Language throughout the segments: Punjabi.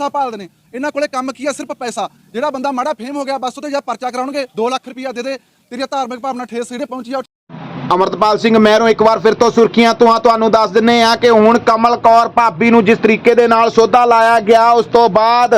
ਪੈਸਾ ਭਾਲਦੇ ਨੇ। ਇਹਨਾਂ ਕੋਲੇ ਕੰਮ ਕੀ ਆ? ਸਿਰਫ ਪੈਸਾ। ਜਿਹੜਾ ਬੰਦਾ ਮਾੜਾ ਫੇਮ ਹੋ ਗਿਆ, ਬਸ ਉਹਤੇ ਜਾਂ ਪਰਚਾ ਕਰਾਉਣਗੇ 2 ਲੱਖ ਰੁਪਇਆ ਦੇ ਦੇ ਤੇਰੀ ਧਾਰਮਿਕ ਭਾਵਨਾ ਠੇਸ ਜਿਹੜੇ ਪਹੁੰਚੀ ਆ। ਅਮਰਤਪਾਲ ਸਿੰਘ ਮਹਿਰੋਂ ਇੱਕ ਵਾਰ ਫਿਰ ਤੋਂ ਸੁਰਖੀਆਂ ਤੋਂ ਤੁਹਾਨੂੰ ਦੱਸ ਦਿੰਨੇ ਆ ਕਿ ਹੁਣ ਕਮਲ ਕੌਰ ਭਾਬੀ ਨੂੰ ਜਿਸ ਤਰੀਕੇ ਦੇ ਨਾਲ ਸੋਧਾ ਲਾਇਆ ਗਿਆ, ਉਸ ਤੋਂ ਬਾਅਦ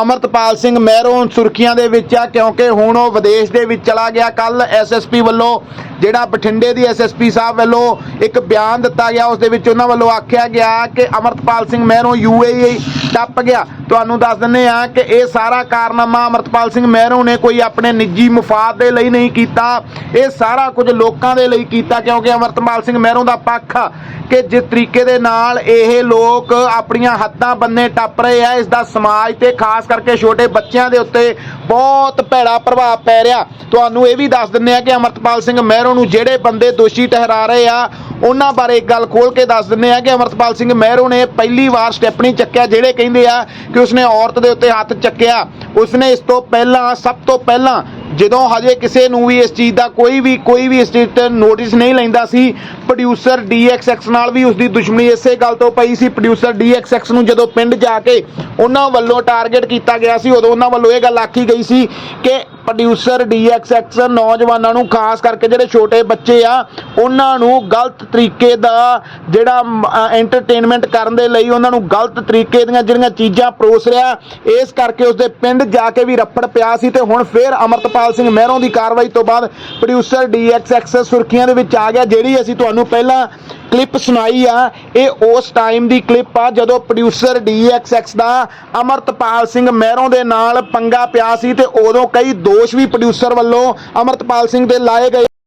ਅਮਰਤਪਾਲ ਸਿੰਘ ਮਹਿਰੋਂ ਸੁਰਖੀਆਂ ਦੇ ਵਿੱਚ ਆ, ਕਿਉਂਕਿ ਹੁਣ ਉਹ ਵਿਦੇਸ਼ ਦੇ ਵਿੱਚ ਚਲਾ ਗਿਆ। ਕੱਲ ਐਸਐਸਪੀ ਵੱਲੋਂ ਜਿਹੜਾ ਬਠਿੰਡੇ ਦੀ ਐਸਐਸਪੀ ਸਾਹਿਬ ਵੱਲੋਂ ਇੱਕ ਬਿਆਨ ਦਿੱਤਾ ਗਿਆ, ਉਸ ਦੇ ਵਿੱਚ ਉਹਨਾਂ ਵੱਲੋਂ ਆਖਿਆ ਗਿਆ ਕਿ ਅਮਰਤਪਾਲ ਸਿੰਘ ਮਹਿਰੋਂ ਯੂਏਈ ਟੱਪ ਗਿਆ। ਤੁਹਾਨੂੰ ਦੱਸ ਦਿੰਨੇ ਆ ਕਿ ਇਹ ਸਾਰਾ ਕਾਰਨਾਮਾ ਅਮਰਤਪਾਲ ਸਿੰਘ ਮਹਿਰੋਂ ਨੇ ਕੋਈ ਆਪਣੇ ਨਿੱਜੀ ਮੁਫਾਦ ਦੇ ਲਈ ਨਹੀਂ ਕੀਤਾ। ਇਹ ਸਾਰਾ ਕੁਝ ਲੋਕਾਂ ਦੇ ਲਈ ਕੀਤਾ, ਕਿਉਂਕਿ ਅਮਰਤਪਾਲ ਸਿੰਘ ਮਹਿਰੋਂ ਦਾ ਪੱਖ ਆ ਕਿ ਜਿਸ ਤਰੀਕੇ ਦੇ ਨਾਲ ਇਹ ਲੋਕ ਆਪਣੀਆਂ ਹੱਦਾਂ ਬੰਨੇ ਟੱਪ ਰਹੇ ਆ, ਇਸ ਦਾ ਸਮਾਜ ਤੇ ਖਾਸ ਕਰਕੇ ਛੋਟੇ ਬੱਚਿਆਂ ਦੇ ਉੱਤੇ ਬਹੁਤ ਭੈੜਾ ਪ੍ਰਭਾਵ ਪੈ ਰਿਹਾ। ਤੁਹਾਨੂੰ ਇਹ ਵੀ ਦੱਸ ਦਿੰਨੇ ਆ ਕਿ ਅਮਰਤਪਾਲ ਸਿੰਘ ਮਹਿਰੋਂ ਨੂੰ ਜਿਹੜੇ ਬੰਦੇ ਦੋਸ਼ੀ ਠਹਿਰਾ ਰਹੇ ਆ, ਉਹਨਾਂ ਬਾਰੇ ਇੱਕ ਗੱਲ ਖੋਲ ਕੇ ਦੱਸ ਦਿੰਨੇ ਆ ਕਿ ਅਮਰਤਪਾਲ ਸਿੰਘ ਮਹਿਰੋਂ ਨੇ ਪਹਿਲੀ ਵਾਰ ਸਟੈਪ ਨਹੀਂ ਚੱਕਿਆ, ਜਿਹੜੇ ਕਹਿੰਦੇ ਆ ਕਿ ਉਸਨੇ ਔਰਤ ਦੇ ਉੱਤੇ ਹੱਥ ਚੱਕਿਆ। ਉਸਨੇ ਇਸ ਤੋਂ ਪਹਿਲਾਂ, ਸਭ ਤੋਂ ਪਹਿਲਾਂ ਜਦੋਂ ਹਜੇ ਕਿਸੇ ਨੂੰ ਵੀ ਇਸ ਚੀਜ਼ ਦਾ ਕੋਈ ਵੀ ਕੋਈ ਵੀ ਇਸ ਚੀਜ਼ ਤੇ ਨੋਟਿਸ ਨਹੀਂ ਲੈਂਦਾ ਸੀ ਪ੍ਰੋਡਿਊਸਰ DXX ਨਾਲ ਵੀ ਉਸਦੀ ਦੁਸ਼ਮਣੀ ਇਸੇ ਗੱਲ ਤੋਂ ਪਈ ਸੀ ਪ੍ਰੋਡਿਊਸਰ DXX ਨੂੰ ਜਦੋਂ ਪਿੰਡ ਜਾ ਕੇ ਉਹਨਾਂ ਵੱਲੋਂ ਟਾਰਗੇਟ ਕੀਤਾ ਗਿਆ ਸੀ, ਉਦੋਂ ਉਹਨਾਂ ਵੱਲੋਂ ਇਹ ਗੱਲ ਆਖੀ ਗਈ ਸੀ ਕਿ ਪ੍ਰੋਡਿਊਸਰ DXX ਨੌਜਵਾਨਾਂ ਨੂੰ, ਖਾਸ ਕਰਕੇ ਜਿਹੜੇ ਛੋਟੇ ਬੱਚੇ ਆ, ਉਹਨਾਂ ਨੂੰ ਗਲਤ ਤਰੀਕੇ ਦਾ ਜਿਹੜਾ ਐਂਟਰਟੇਨਮੈਂਟ ਕਰਨ ਦੇ ਲਈ ਉਹਨਾਂ ਨੂੰ ਗਲਤ ਤਰੀਕੇ ਦੀਆਂ ਜਿਹੜੀਆਂ ਚੀਜ਼ਾਂ ਪਰੋਸ ਰਿਹਾ, ਇਸ ਕਰਕੇ ਉਸਦੇ ਪਿੰਡ ਜਾ ਕੇ ਵੀ ਰੱਪੜ ਪਿਆ ਸੀ ਤੇ ਹੁਣ ਫੇਰ ਅਮਰਤਪਾਲ ਸਿੰਘ ਮਹਿਰੋਂ ਦੀ ਕਾਰਵਾਈ ਤੋਂ ਬਾਅਦ ਪ੍ਰੋਡਿਊਸਰ DXX ਸੁਰਖੀਆਂ ਦੇ ਵਿੱਚ ਆ ਗਿਆ, ਜਿਹੜੀ ਅਸੀਂ ਤੁਹਾਨੂੰ ਪਹਿਲਾਂ ਕਲਿੱਪ ਸੁਣਾਈ ਆ, ਇਹ ਉਸ ਟਾਈਮ ਦੀ ਕਲਿੱਪ ਆ ਜਦੋਂ ਪ੍ਰੋਡਿਊਸਰ DXX ਦਾ ਅਮਰਤਪਾਲ ਸਿੰਘ ਮਹਿਰੋਂ ਦੇ ਨਾਲ ਪੰਗਾ ਪਿਆ ਸੀ ਤੇ ਉਦੋਂ ਕਈ ਦੋਸ਼ ਵੀ ਪ੍ਰੋਡਿਊਸਰ ਵੱਲੋਂ ਅਮਰਤਪਾਲ ਸਿੰਘ ਦੇ ਲਾਏ ਗਏ।